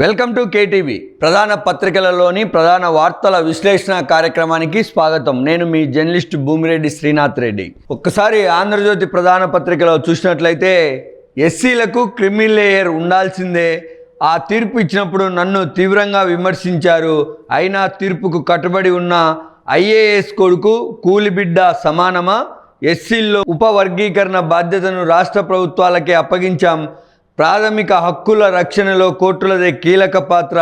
Welcome to KTV. ప్రధాన పత్రికలలోని ప్రధాన వార్తల విశ్లేషణ కార్యక్రమానికి స్వాగతం. నేను మీ జర్నలిస్ట్ భూమిరెడ్డి శ్రీనాథ్ రెడ్డి. ఒక్కసారి ఆంధ్రజ్యోతి ప్రధాన పత్రికలో చూసినట్లయితే ఎస్సీలకు క్రిమినల్ లేయర్ ఉండాల్సిందే. ఆ తీర్పు ఇచ్చినప్పుడు నన్ను తీవ్రంగా విమర్శించారు. అయినా తీర్పుకు కట్టుబడి ఉన్న ఐఏఎస్ కొడుకు కూలిబిడ్డ సమానమా? ఎస్సీల్లో ఉపవర్గీకరణ బాధ్యతను రాష్ట్ర ప్రభుత్వాలకే అప్పగించాం. ప్రాథమిక హక్కుల రక్షణలో కోర్టులదే కీలక పాత్ర.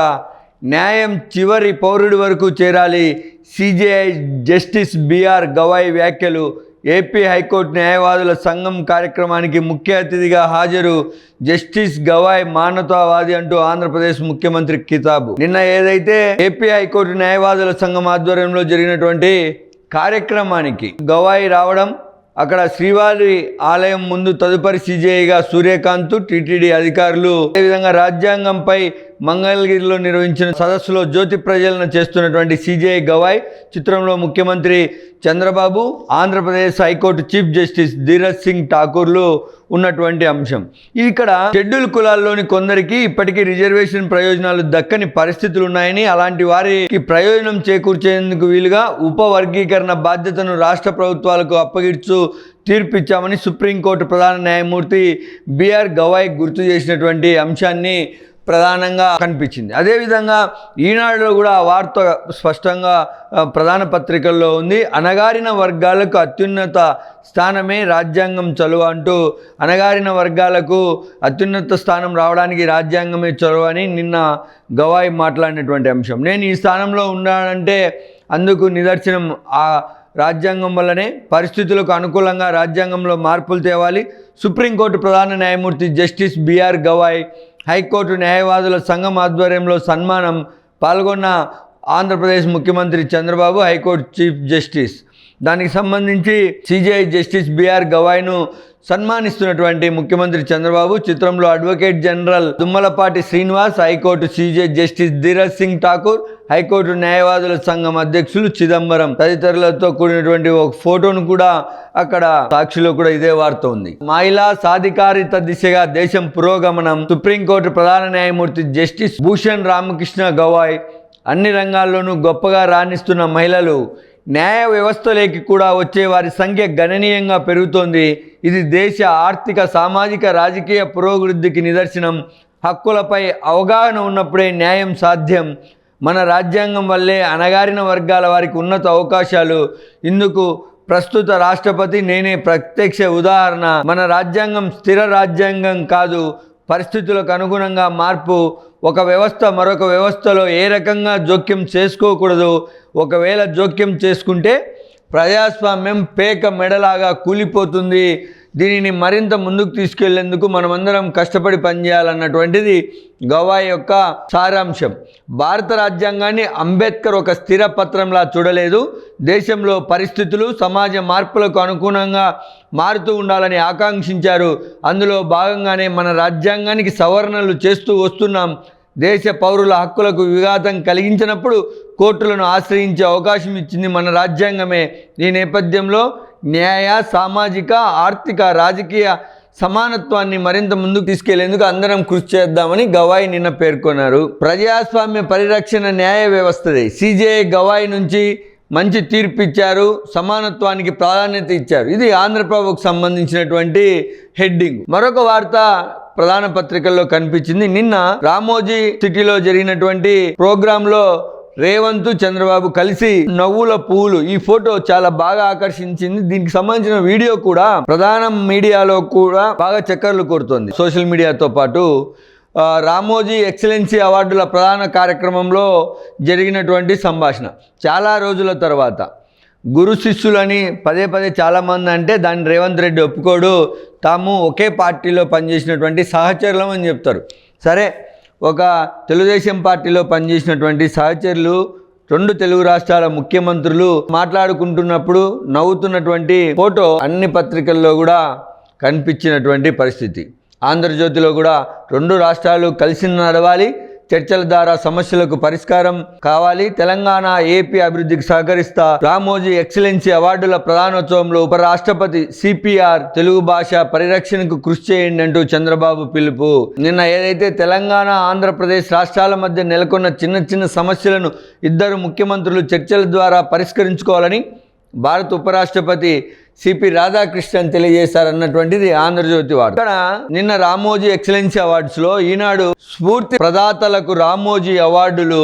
న్యాయం చివరి పౌరుడి వరకు చేరాలి. సిజేఐ జస్టిస్ బిఆర్ గవాయ్ వ్యాఖ్యలు. ఏపీ హైకోర్టు న్యాయవాదుల సంఘం కార్యక్రమానికి ముఖ్య అతిథిగా హాజరు జస్టిస్ గవాయ్ మానవతావాది అంటూ ఆంధ్రప్రదేశ్ ముఖ్యమంత్రి కితాబు. నిన్న ఏదైతే ఏపీ హైకోర్టు న్యాయవాదుల సంఘం ఆధ్వర్యంలో జరిగినటువంటి కార్యక్రమానికి గవాయి రావడం అక్కడ శ్రీవారి ఆలయం ముందు తదుపరి సిజేఐగా సూర్యకాంత్ టీటీడీ అధికారులు అదేవిధంగా రాజ్యాంగంపై మంగళగిరిలో నిర్వహించిన సదస్సులో జ్యోతి ప్రజలను చేస్తున్నటువంటి సిజేఐ గవాయ్ చిత్రంలో ముఖ్యమంత్రి Chandrababu Andhra Pradesh high court chief justice Dheeraj Singh ఠాకూర్లు ఉన్నటువంటి అంశం. ఇక్కడ షెడ్యూల్ కులాల్లోని కొందరికి ఇప్పటికీ రిజర్వేషన్ ప్రయోజనాలు దక్కని పరిస్థితులు ఉన్నాయని అలాంటి వారికి ప్రయోజనం చేకూర్చేందుకు వీలుగా ఉపవర్గీకరణ బాధ్యతను రాష్ట్ర ప్రభుత్వాలకు అప్పగించు తీర్పిచ్చామని సుప్రీంకోర్టు ప్రధాన న్యాయమూర్తి బిఆర్ గవాయ్ గుర్తు చేసినటువంటి అంశాన్ని ప్రధానంగా కనిపించింది. అదేవిధంగా ఈనాడులో కూడా వార్త స్పష్టంగా ప్రధాన పత్రికల్లో ఉంది. అణగారిన వర్గాలకు అత్యున్నత స్థానమే రాజ్యాంగం చలువ అంటూ అణగారిన వర్గాలకు అత్యున్నత స్థానం రావడానికి రాజ్యాంగమే చొరవ అని నిన్న గవాయ్ మాట్లాడినటువంటి అంశం. నేను ఈ స్థానంలో ఉన్నానంటే అందుకు నిదర్శనం ఆ రాజ్యాంగం వల్లనే పరిస్థితులకు అనుకూలంగా రాజ్యాంగంలో మార్పులు తేవాలి. సుప్రీంకోర్టు ప్రధాన న్యాయమూర్తి జస్టిస్ బిఆర్ గవాయ్ హైకోర్టు న్యాయవాదుల సంఘం ఆధ్వర్యంలో సన్మానం పాల్గొన్న ఆంధ్రప్రదేశ్ ముఖ్యమంత్రి చంద్రబాబు హైకోర్టు చీఫ్ జస్టిస్. దానికి సంబంధించి సిజిఐ జస్టిస్ బిఆర్ గవాయ్ను సన్మానిస్తున్నటువంటి ముఖ్యమంత్రి చంద్రబాబు చిత్రంలో advocate general Dammalapati Srinivas high court CJ justice Dheeraj Singh Thakur high court న్యాయవాదుల సంఘం అధ్యక్షులు చిదంబరం తదితరులతో కూడినటువంటి ఒక ఫోటోను కూడా అక్కడ సాక్షిలో కూడా ఇదే వార్త ఉంది. మహిళా సాధికారిత దిశగా దేశం పురోగమనం సుప్రీంకోర్టు ప్రధాన న్యాయమూర్తి జస్టిస్ భూషణ్ రామకృష్ణ గవాయ్ అన్ని రంగాల్లోనూ గొప్పగా రాణిస్తున్న మహిళలు న్యాయ వ్యవస్థలోకి కూడా వచ్చే వారి సంఖ్య గణనీయంగా పెరుగుతోంది. ఇది దేశ ఆర్థిక సామాజిక రాజకీయ పురోభివృద్ధికి నిదర్శనం. హక్కులపై అవగాహన ఉన్నప్పుడే న్యాయం సాధ్యం. మన రాజ్యాంగం వల్లే అణగారిన వర్గాల వారికి ఉన్నత అవకాశాలు. ఇందుకు ప్రస్తుత రాష్ట్రపతి నేనే ప్రత్యక్ష ఉదాహరణ. మన రాజ్యాంగం స్థిర రాజ్యాంగం కాదు. పరిస్థితులకు అనుగుణంగా మార్పు ఒక వ్యవస్థ మరొక వ్యవస్థలో ఏ రకంగా జోక్యం చేసుకోకూడదు ఒకవేళ జోక్యం చేసుకుంటే ప్రజాస్వామ్యం పేక మెడలాగా కూలిపోతుంది. దీనిని మరింత ముందుకు తీసుకెళ్ళేందుకు మనమందరం కష్టపడి పనిచేయాలన్నటువంటిది గవాయ్ యొక్క సారాంశం. భారత రాజ్యాంగాన్ని అంబేద్కర్ ఒక స్థిర పత్రంలా చూడలేదు. దేశంలో పరిస్థితులు సమాజ మార్పులకు అనుగుణంగా మారుతూ ఉండాలని ఆకాంక్షించారు. అందులో భాగంగానే మన రాజ్యాంగానికి సవరణలు చేస్తూ వస్తున్నాం. దేశ పౌరుల హక్కులకు విఘాతం కలిగించినప్పుడు కోర్టులను ఆశ్రయించే అవకాశం ఇచ్చింది మన రాజ్యాంగమే. ఈ నేపథ్యంలో న్యాయ సామాజిక ఆర్థిక రాజకీయ సమానత్వాన్ని మరింత ముందుకు తీసుకెళ్ళేందుకు అందరం కృషి చేద్దామని గవాయి నిన్న పేర్కొన్నారు. ప్రజాస్వామ్య పరిరక్షణ న్యాయ వ్యవస్థది. సిజేఐ గవాయి నుంచి మంచి తీర్పు ఇచ్చారు. సమానత్వానికి ప్రాధాన్యత ఇచ్చారు. ఇది ఆంధ్రప్రభుకు సంబంధించినటువంటి హెడ్డింగ్. మరొక వార్త ప్రధాన పత్రికల్లో కనిపించింది. నిన్న రామోజీ సిటీలో జరిగినటువంటి ప్రోగ్రామ్లో రేవంత్ చంద్రబాబు కలిసి నవ్వుల పువ్వులు ఈ ఫోటో చాలా బాగా ఆకర్షించింది. దీనికి సంబంధించిన వీడియో కూడా ప్రధాన మీడియాలో కూడా బాగా చక్కర్లు కొడుతుంది. సోషల్ మీడియాతో పాటు రామోజీ ఎక్సలెన్సీ అవార్డుల ప్రధాన కార్యక్రమంలో జరిగినటువంటి సంభాషణ. చాలా రోజుల తర్వాత గురు శిష్యులని పదే పదే చాలామంది అంటే దాన్ని రేవంత్ రెడ్డి ఒప్పుకోడు. తాము ఒకే పార్టీలో పనిచేసినటువంటి సహచరులం అని చెప్తారు. సరే ఒక తెలుగుదేశం పార్టీలో పనిచేసినటువంటి సహచరులు రెండు తెలుగు రాష్ట్రాల ముఖ్యమంత్రులు మాట్లాడుకుంటున్నప్పుడు నవ్వుతున్నటువంటి ఫోటో అన్ని పత్రికల్లో కూడా కనిపించినటువంటి పరిస్థితి. ఆంధ్రజ్యోతిలో కూడా రెండు రాష్ట్రాలు కలిసి నడవాలి చర్చల ద్వారా సమస్యలకు పరిష్కారం కావాలి. తెలంగాణ ఏపీ అభివృద్ధికి సహకరిస్తా. రామోజీ ఎక్సలెన్సీ అవార్డుల ప్రధానోత్సవంలో ఉపరాష్ట్రపతి సిపిఆర్ తెలుగు భాష పరిరక్షణకు కృషి చేయండి అంటూ చంద్రబాబు పిలుపు. నిన్న ఏదైతే తెలంగాణ ఆంధ్రప్రదేశ్ రాష్ట్రాల మధ్య నెలకొన్న చిన్న చిన్న సమస్యలను ఇద్దరు ముఖ్యమంత్రులు చర్చల ద్వారా పరిష్కరించుకోవాలని భారత ఉపరాష్ట్రపతి సిపి రాధాకృష్ణన్ తెలియజేశారన్నటువంటిది ఆంధ్రజ్యోతి వార్త. ఇక్కడ నిన్న రామోజీ ఎక్సలెన్సీ అవార్డ్స్లో ఈనాడు స్ఫూర్తి ప్రదాతలకు రామోజీ అవార్డులు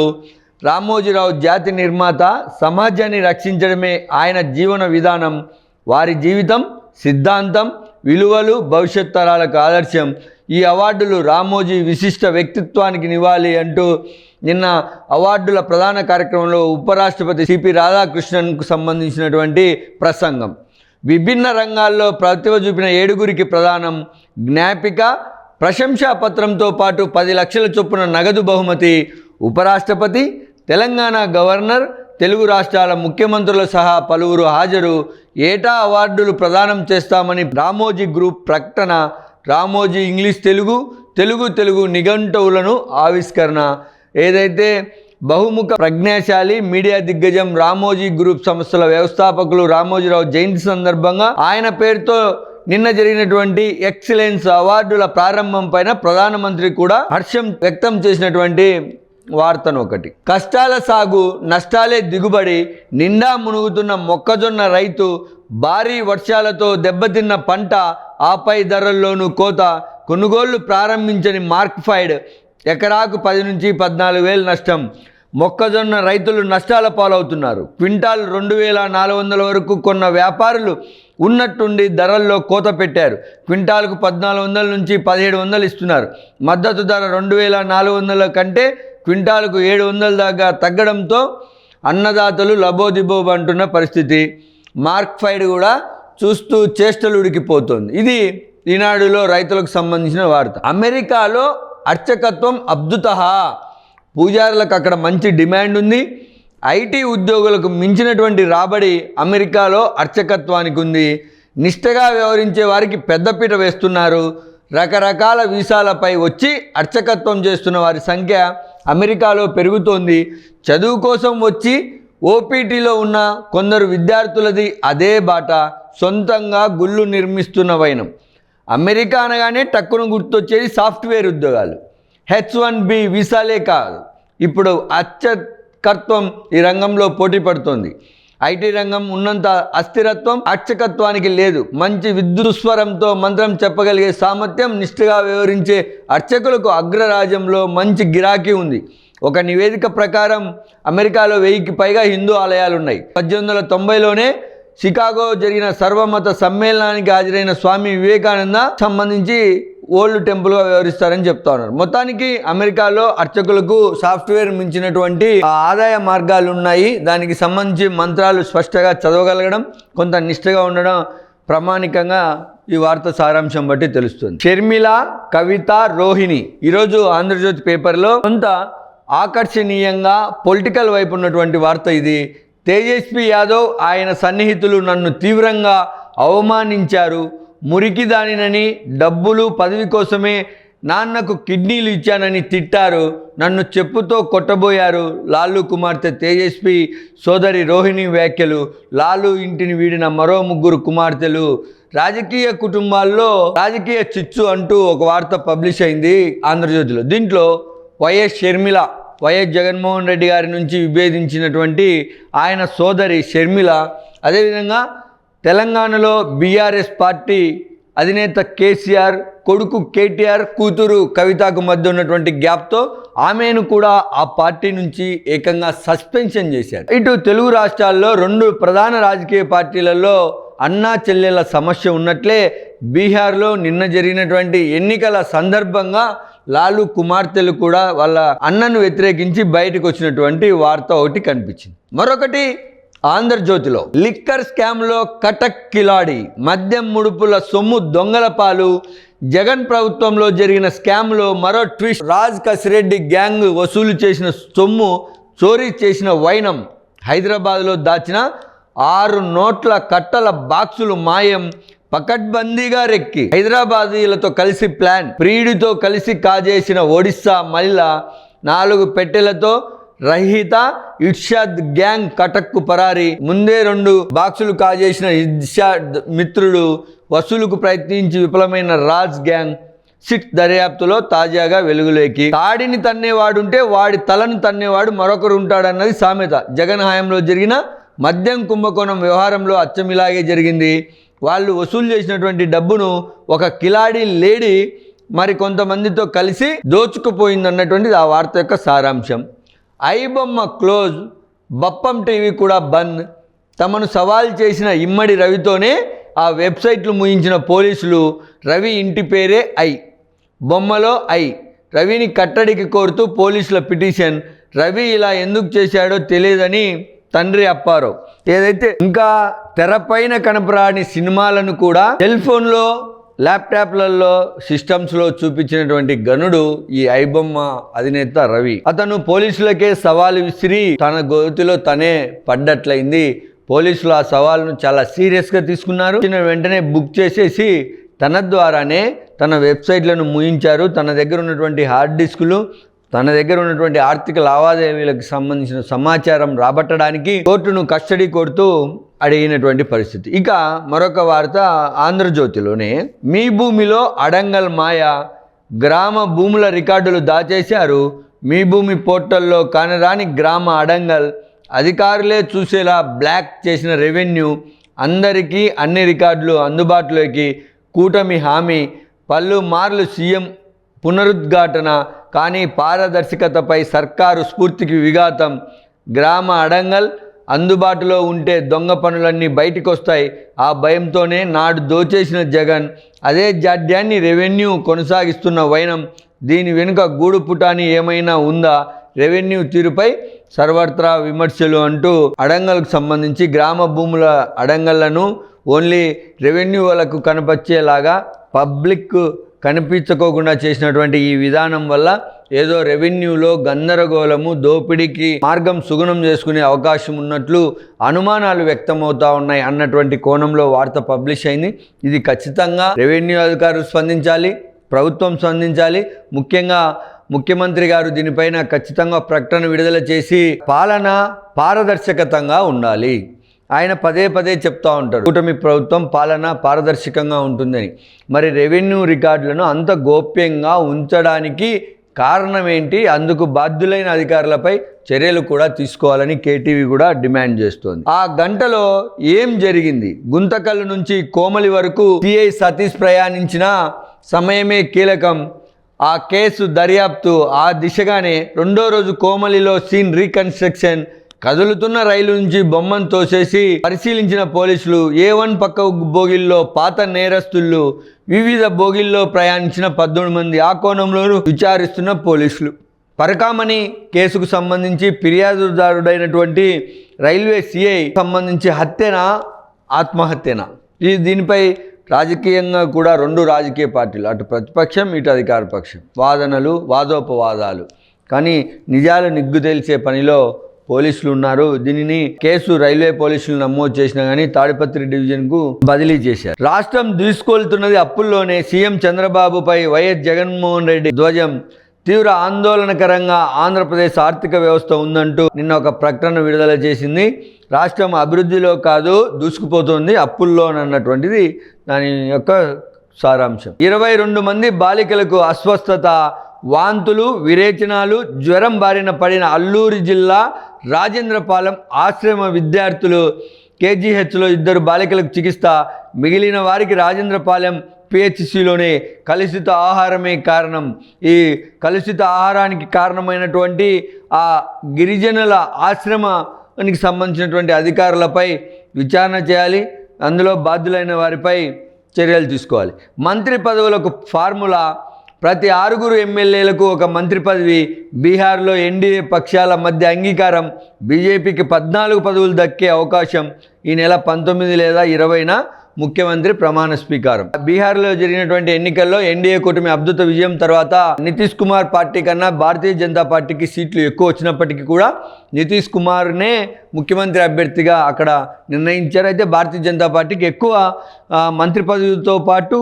రామోజీరావు జాతి నిర్మాత సమాజాన్ని రక్షించడమే ఆయన జీవన విధానం వారి జీవితం సిద్ధాంతం విలువలు భవిష్యత్ తరాలకు ఆదర్శం. ఈ అవార్డులు రామోజీ విశిష్ట వ్యక్తిత్వానికి నివాళి అంటూ నిన్న అవార్డుల ప్రధాన కార్యక్రమంలో ఉపరాష్ట్రపతి సిపి రాధాకృష్ణన్కు సంబంధించినటువంటి ప్రసంగం. విభిన్న రంగాల్లో ప్రతిభ చూపిన ఏడుగురికి ప్రధానం జ్ఞాపిక ప్రశంసాపత్రంతో పాటు పది లక్షల చొప్పున నగదు బహుమతి ఉపరాష్ట్రపతి తెలంగాణ గవర్నర్ తెలుగు రాష్ట్రాల ముఖ్యమంత్రుల సహా పలువురు హాజరు. ఏటా అవార్డులు ప్రదానం చేస్తామని రామోజీ గ్రూప్ ప్రకటన రామోజీ ఇంగ్లీష్ తెలుగు తెలుగు తెలుగు నిఘంటువులను ఆవిష్కరణ ఏదైతే బహుముఖ ప్రజ్ఞాశాలి మీడియా దిగ్గజం రామోజీ గ్రూప్ సంస్థల వ్యవస్థాపకులు రామోజీరావు జయంతి సందర్భంగా ఆయన పేరుతో నిన్న జరిగినటువంటి ఎక్సలెన్స్ అవార్డుల ప్రారంభం పైన ప్రధానమంత్రి కూడా హర్షం వ్యక్తం చేసినటువంటి వార్తను ఒకటి. కష్టాల సాగు నష్టాలే దిగుబడి నిండా మునుగుతున్న మొక్కజొన్న రైతు భారీ వర్షాలతో దెబ్బతిన్న పంట ఆపై ధరల్లోనూ కోత కొనుగోళ్ళు ప్రారంభించని మార్క్ఫైడ్ ఎకరాకు పది నుంచి పద్నాలుగు వేలు నష్టం. మొక్కజొన్న రైతులు నష్టాల పాలవుతున్నారు. క్వింటాల్ రెండు వేల నాలుగు వందల వరకు కొన్న వ్యాపారులు ఉన్నట్టుండి ధరల్లో కోత పెట్టారు. క్వింటాల్కు పద్నాలుగు వందల నుంచి పదిహేడు వందలు ఇస్తున్నారు. మద్దతు ధర రెండు వేల నాలుగు వందల కంటే క్వింటాల్కు ఏడు వందల దాకా తగ్గడంతో అన్నదాతలు లబోదిబోబంటున్న పరిస్థితి మార్క్ ఫైడ్ కూడా చూస్తూ చేష్టలు ఉడికిపోతుంది. ఇది ఈనాడులో రైతులకు సంబంధించిన వార్త. అమెరికాలో అర్చకత్వం అబ్దుత పూజారులకు అక్కడ మంచి డిమాండ్ ఉంది. ఐటీ ఉద్యోగులకు మించినటువంటి రాబడి అమెరికాలో అర్చకత్వానికి ఉంది. నిష్టగా వ్యవహరించే వారికి పెద్దపీట వేస్తున్నారు. రకరకాల వీసాలపై వచ్చి అర్చకత్వం చేస్తున్న వారి సంఖ్య అమెరికాలో పెరుగుతోంది. చదువు కోసం వచ్చి ఓపీటీలో ఉన్న కొందరు విద్యార్థులది అదే బాట. సొంతంగా గుళ్ళు నిర్మిస్తున్న వైనం. అమెరికా అనగానే టక్కును గుర్తొచ్చేది సాఫ్ట్వేర్ ఉద్యోగాలు. హెచ్ వన్ బి వీసాలే కాదు. ఇప్పుడు అర్చకత్వం ఈ రంగంలో పోటీ పడుతోంది. ఐటీ రంగం ఉన్నంత అస్థిరత్వం అర్చకత్వానికి లేదు. మంచి విద్యుస్వరంతో మంత్రం చెప్పగలిగే సామర్థ్యం నిష్ఠగా వ్యవహరించే అర్చకులకు అగ్రరాజ్యంలో మంచి గిరాకీ ఉంది. ఒక నివేదిక ప్రకారం అమెరికాలో వెయ్యికి పైగా హిందూ ఆలయాలు ఉన్నాయి పద్దెనిమిది వందల తొంభైలోనే షికాగో జరిగిన సర్వమత సమ్మేళనానికి హాజరైన స్వామి వివేకానంద సంబంధించి ఓల్డ్ టెంపుల్గా వ్యవహరిస్తారని చెప్తా ఉన్నారు. మొత్తానికి అమెరికాలో అర్చకులకు సాఫ్ట్వేర్ మించినటువంటి ఆదాయ మార్గాలు ఉన్నాయి. దానికి సంబంధించి మంత్రాలు స్పష్టంగా చదవగలగడం కొంత నిష్ఠగా ఉండడం ప్రామాణికంగా ఈ వార్త సారాంశం బట్టి తెలుస్తుంది. షర్మిల కవిత రోహిణి ఈరోజు ఆంధ్రజ్యోతి పేపర్లో కొంత ఆకర్షణీయంగా పొలిటికల్ వైపు ఉన్నటువంటి వార్త ఇది. తేజస్వి యాదవ్ ఆయన సన్నిహితులు నన్ను తీవ్రంగా అవమానించారు. మురికి దానినని డబ్బులు పదవి కోసమే నాన్నకు కిడ్నీలు ఇచ్చానని తిట్టారు. నన్ను చెప్పుతో కొట్టబోయారు. లాలు కుమార్తె తేజస్వి సోదరి రోహిణి వ్యాఖ్యలు. లాలు ఇంటిని వీడిన మరో ముగ్గురు కుమార్తెలు. రాజకీయ కుటుంబాల్లో రాజకీయ చిచ్చు అంటూ ఒక వార్త పబ్లిష్ అయింది ఆంధ్రజ్యోతిలో. దీంట్లో వైఎస్ షర్మిల వైఎస్ జగన్మోహన్ రెడ్డి గారి నుంచి విభేదించినటువంటి ఆయన సోదరి షర్మిల అదేవిధంగా తెలంగాణలో బీఆర్ఎస్ పార్టీ అధినేత కేసీఆర్ కొడుకు కేటీఆర్ కూతురు కవితకు మధ్య ఉన్నటువంటి గ్యాప్తో ఆమెను కూడా ఆ పార్టీ నుంచి ఏకంగా సస్పెన్షన్ చేశారు. ఇటు తెలుగు రాష్ట్రాల్లో రెండు ప్రధాన రాజకీయ పార్టీలలో అన్నా చెల్లెల సమస్య ఉన్నట్లే బీహార్లో నిన్న జరిగినటువంటి ఎన్నికల సందర్భంగా లాలు కుమార్తెలు కూడా వాళ్ళ అన్నను వ్యతిరేకించి బయటకు వచ్చినటువంటి వార్త ఒకటి కనిపించింది. మరొకటి ఆంధ్రజ్యోతిలో లిక్కర్ స్కామ్లో కటక్ కిలాడి మద్యం ముడుపుల సొమ్ము దొంగల పాలు జగన్ ప్రభుత్వంలో జరిగిన స్కామ్లో మరో ట్విస్ట్ రాజ్ కసిరెడ్డి గ్యాంగ్ వసూలు చేసిన సొమ్ము చోరీ చేసిన వైనం హైదరాబాద్లో దాచిన ఆరు నోట్ల కట్టల బాక్సులు మాయం పకడ్బందీగా రెక్కి హైదరాబాదీలతో కలిసి ప్లాన్. ప్రియుడితో కలిసి కాజేసిన ఒడిస్సా మహిళ నాలుగు పెట్టెలతో రహిత ఇర్షాద్ గ్యాంగ్ కటక్కు పరారి. ముందే రెండు బాక్సులు కాజేసిన ఇర్షాద్ మిత్రుడు వసూలుకు ప్రయత్నించి విఫలమైన రాజ్ గ్యాంగ్ సిట్ దర్యాప్తులో తాజాగా వెలుగులోకి. తాడిని తన్నేవాడుంటే వాడి తలను తన్నేవాడు మరొకరు ఉంటాడన్నది సామెత. జగన్ హయాంలో జరిగిన మద్యం కుంభకోణం వ్యవహారంలో అచ్చం ఇలాగే జరిగింది. వాళ్ళు వసూలు చేసినటువంటి డబ్బును ఒక కిలాడి లేడీ మరి కొంతమందితో కలిసి దోచుకుపోయింది అన్నటువంటిది ఆ వార్త యొక్క సారాంశం. ఐబొమ్మ క్లోజ్ బప్పం టీవీ కూడా బంద్. తమను సవాల్ చేసిన ఇమ్మడి రవితోనే ఆ వెబ్సైట్లు ముయించిన పోలీసులు రవి ఇంటి పేరే ఐ బొమ్మలో ఐ. రవిని కట్టడికి కోరుతూ పోలీసుల పిటిషన్. రవి ఇలా ఎందుకు చేశాడో తెలియదని తండ్రి అప్పారావు. ఏదైతే ఇంకా తెరపైన కనపరాని సినిమాలను కూడా సెల్ ఫోన్లో ల్యాప్టాప్లలో సిస్టమ్స్లో చూపించినటువంటి గనుడు ఈ ఐబొమ్మ అధినేత రవి. అతను పోలీసులకే సవాలు విసిరి తన గోతిలో తనే పడ్డట్లయింది. పోలీసులు ఆ సవాల్ను చాలా సీరియస్గా తీసుకున్నారు. వెంటనే బుక్ చేసేసి తన ద్వారానే తన వెబ్సైట్లను ముయించారు. తన దగ్గర ఉన్నటువంటి హార్డ్ డిస్కులు తన దగ్గర ఉన్నటువంటి ఆర్థిక లావాదేవీలకు సంబంధించిన సమాచారం రాబట్టడానికి కోర్టును కస్టడీ కోరుతూ అడిగినటువంటి పరిస్థితి. ఇక మరొక వార్త ఆంధ్రజ్యోతిలోనే మీ భూమిలో అడంగల్ మాయ గ్రామ భూముల రికార్డులు దాచేశారు. మీ భూమి పోర్టల్లో కానరాని గ్రామ అడంగల్ అధికారులే చూసేలా బ్లాక్ చేసిన రెవెన్యూ అందరికీ అన్ని రికార్డులు అందుబాటులోకి కూటమి హామీ పలుమార్లు సీఎం పునరుద్ఘాటన కానీ పారదర్శకతపై సర్కారు స్ఫూర్తికి విఘాతం. గ్రామ అడంగల్ అందుబాటులో ఉంటే దొంగ పనులన్నీ బయటకు వస్తాయి ఆ భయంతోనే నాడు దోచేసిన జగన్. అదే జాడ్యాన్ని రెవెన్యూ కొనసాగిస్తున్న వైనం. దీని వెనుక గూడు పుటాని ఏమైనా ఉందా? రెవెన్యూ తీరుపై సర్వత్రా విమర్శలు అంటూ అడంగల్కు సంబంధించి గ్రామ భూముల అడంగళ్ళను ఓన్లీ రెవెన్యూ వాళ్ళకు కనపచ్చేలాగా పబ్లిక్ కనిపించుకోకుండా చేసినటువంటి ఈ విధానం వల్ల ఏదో రెవెన్యూలో గందరగోళము దోపిడీకి మార్గం సుగుణం చేసుకునే అవకాశం ఉన్నట్లు అనుమానాలు వ్యక్తమవుతా ఉన్నాయి అన్నటువంటి కోణంలో వార్త పబ్లిష్ అయింది. ఇది ఖచ్చితంగా రెవెన్యూ అధికారులు స్పందించాలి ప్రభుత్వం స్పందించాలి. ముఖ్యంగా ముఖ్యమంత్రి గారు దీనిపైన ఖచ్చితంగా ప్రకటన విడుదల చేసి పాలన పారదర్శకతంగా ఉండాలి. ఆయన పదే పదే చెప్తా ఉంటారు కూటమి ప్రభుత్వం పాలన పారదర్శకంగా ఉంటుందని. మరి రెవెన్యూ రికార్డులను అంత గోప్యంగా ఉంచడానికి కారణం ఏంటి అందుకు బాధ్యులైన అధికారులపై చర్యలు కూడా తీసుకోవాలని కేటీవీ కూడా డిమాండ్ చేస్తోంది. ఆ గంటలో ఏం జరిగింది? గుంతకల్లు నుంచి కోమలి వరకు సిఐ సతీష్ ప్రయాణించిన సమయమే కీలకం. ఆ కేసు దర్యాప్తు ఆ దిశగానే రెండో రోజు కోమలిలో సీన్ రీకన్స్ట్రక్షన్ కదులుతున్న రైలు నుంచి బొమ్మను తోసేసి పరిశీలించిన పోలీసులు ఏ వన్ పక్క బోగిల్లో పాత నేరస్తులు వివిధ బోగిల్లో ప్రయాణించిన పద్దెనిమిది మంది ఆ కోణంలోనూ విచారిస్తున్న పోలీసులు. పరకామణి కేసుకు సంబంధించి ఫిర్యాదుదారుడైనటువంటి రైల్వే సిఐ సంబంధించి హత్యనా ఆత్మహత్యనా? ఈ దీనిపై రాజకీయంగా కూడా రెండు రాజకీయ పార్టీలు అటు ప్రతిపక్షం ఇటు అధికార పక్షం. వాదనలు వాదోపవాదాలు. కానీ నిజాలు నిగ్గు తెలిసే పనిలో పోలీసులు ఉన్నారు దీనిని కేసు రైల్వే పోలీసులు నమోదు చేసినా కానీ తాడిపత్రి డివిజన్కు బదిలీ చేశారు. రాష్ట్రం దూసుకొలుతున్నది అప్పుల్లోనే సీఎం చంద్రబాబుపై వైఎస్ జగన్మోహన్ రెడ్డి ధ్వజం. తీవ్ర ఆందోళనకరంగా ఆంధ్రప్రదేశ్ ఆర్థిక వ్యవస్థ ఉందంటూ నిన్న ఒక ప్రకటన విడుదల చేసింది. రాష్ట్రం అభివృద్ధిలో కాదు దూసుకుపోతుంది అప్పుల్లోనన్నటువంటిది దాని యొక్క సారాంశం. ఇరవై రెండు మంది బాలికలకు అస్వస్థత వాంతులు విరేచనాలు జ్వరం బారిన పడిన అల్లూరి జిల్లా రాజేంద్రపాలెం ఆశ్రమ విద్యార్థులు కేజీహెచ్లో ఇద్దరు బాలికలకు చికిత్స. మిగిలిన వారికి రాజేంద్రపాలెం పిహెచ్సిలోనే కలుషిత ఆహారమే కారణం. ఈ కలుషిత ఆహారానికి కారణమైనటువంటి ఆ గిరిజనుల ఆశ్రమానికి సంబంధించినటువంటి అధికారులపై విచారణ చేయాలి. అందులో బాధ్యులైన వారిపై చర్యలు తీసుకోవాలి. మంత్రి పదవులకు ఫార్ములా ప్రతి ఆరుగురు ఎమ్మెల్యేలకు ఒక మంత్రి పదవి. బీహార్లో ఎన్డీఏ పక్షాల మధ్య అంగీకారం. బీజేపీకి పద్నాలుగు పదవులు దక్కే అవకాశం ఈ నెల పంతొమ్మిది లేదా ఇరవైన ముఖ్యమంత్రి ప్రమాణ స్వీకారం. బీహార్లో జరిగినటువంటి ఎన్నికల్లో ఎన్డీఏ కూటమి అద్భుత విజయం తర్వాత నితీష్ కుమార్ పార్టీ కన్నా భారతీయ జనతా పార్టీకి సీట్లు ఎక్కువ వచ్చినప్పటికీ కూడా నితీష్ కుమార్నే ముఖ్యమంత్రి అభ్యర్థిగా అక్కడ నిర్ణయించారు. అయితే భారతీయ జనతా పార్టీకి ఎక్కువ మంత్రి పదవితో పాటు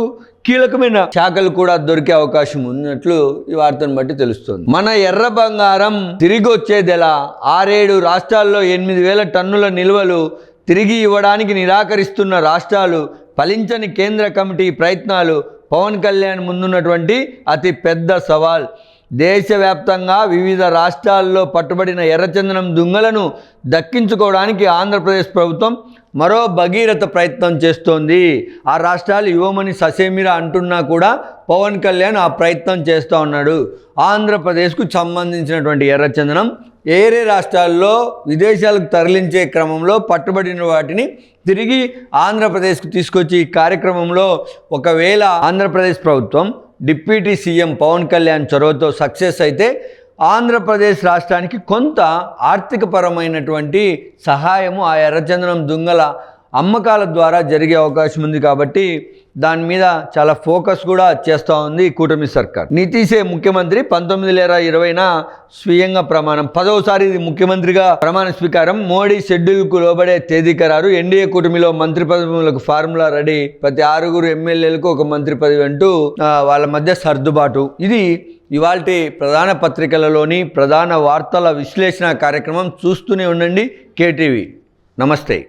కీలకమైన శాఖలు కూడా దొరికే అవకాశం ఉన్నట్లు ఈ వార్తను బట్టి తెలుస్తుంది. మన ఎర్ర బంగారం తిరిగి వచ్చేదెలా ఆరేడు రాష్ట్రాల్లో ఎనిమిది వేల టన్నుల నిల్వలు తిరిగి ఇవ్వడానికి నిరాకరిస్తున్న రాష్ట్రాలు ఫలించని కేంద్ర కమిటీ ప్రయత్నాలు పవన్ కళ్యాణ్ ముందున్నటువంటి అతి పెద్ద సవాల్. దేశవ్యాప్తంగా వివిధ రాష్ట్రాల్లో పట్టుబడిన ఎర్రచందనం దుంగలను దక్కించుకోవడానికి ఆంధ్రప్రదేశ్ ప్రభుత్వం మరో భగీరథ ప్రయత్నం చేస్తోంది. ఆ రాష్ట్రాలు ఇవ్వమని ససేమిరా అంటున్నా కూడా పవన్ కళ్యాణ్ ఆ ప్రయత్నం చేస్తూ ఉన్నాడు. ఆంధ్రప్రదేశ్కు సంబంధించినటువంటి ఎర్రచందనం ఏరే రాష్ట్రాల్లో విదేశాలకు తరలించే క్రమంలో పట్టుబడిన వాటిని తిరిగి ఆంధ్రప్రదేశ్కు తీసుకొచ్చి ఈ కార్యక్రమంలో ఒకవేళ ఆంధ్రప్రదేశ్ ప్రభుత్వం డిప్యూటీ సీఎం పవన్ కళ్యాణ్ చొరవతో సక్సెస్ అయితే ఆంధ్రప్రదేశ్ రాష్ట్రానికి కొంత ఆర్థికపరమైనటువంటి సహాయము ఆ ఎర్రచందనం దుంగల అమ్మకాల ద్వారా జరిగే అవకాశం ఉంది కాబట్టి దాని మీద చాలా ఫోకస్ కూడా చేస్తూ ఉంది కూటమి సర్కార్. నితీశే ముఖ్యమంత్రి పంతొమ్మిది లేర ఇరవైన స్వీయంగా ప్రమాణం. పదవసారి ముఖ్యమంత్రిగా ప్రమాణ స్వీకారం. మోడీ షెడ్యూల్కు లోబడే తేదీ ఖరారు. ఎన్డీఏ కూటమిలో మంత్రి పదవులకు ఫార్ములా రెడీ. ప్రతి ఆరుగురు ఎమ్మెల్యేలకు ఒక మంత్రి పదవి అంటూ వాళ్ళ మధ్య సర్దుబాటు. ఇది ఇవాల్టి ప్రధాన పత్రికలలోని ప్రధాన వార్తల విశ్లేషణ కార్యక్రమం. చూస్తూనే ఉండండి. కేటీవీ. నమస్తే.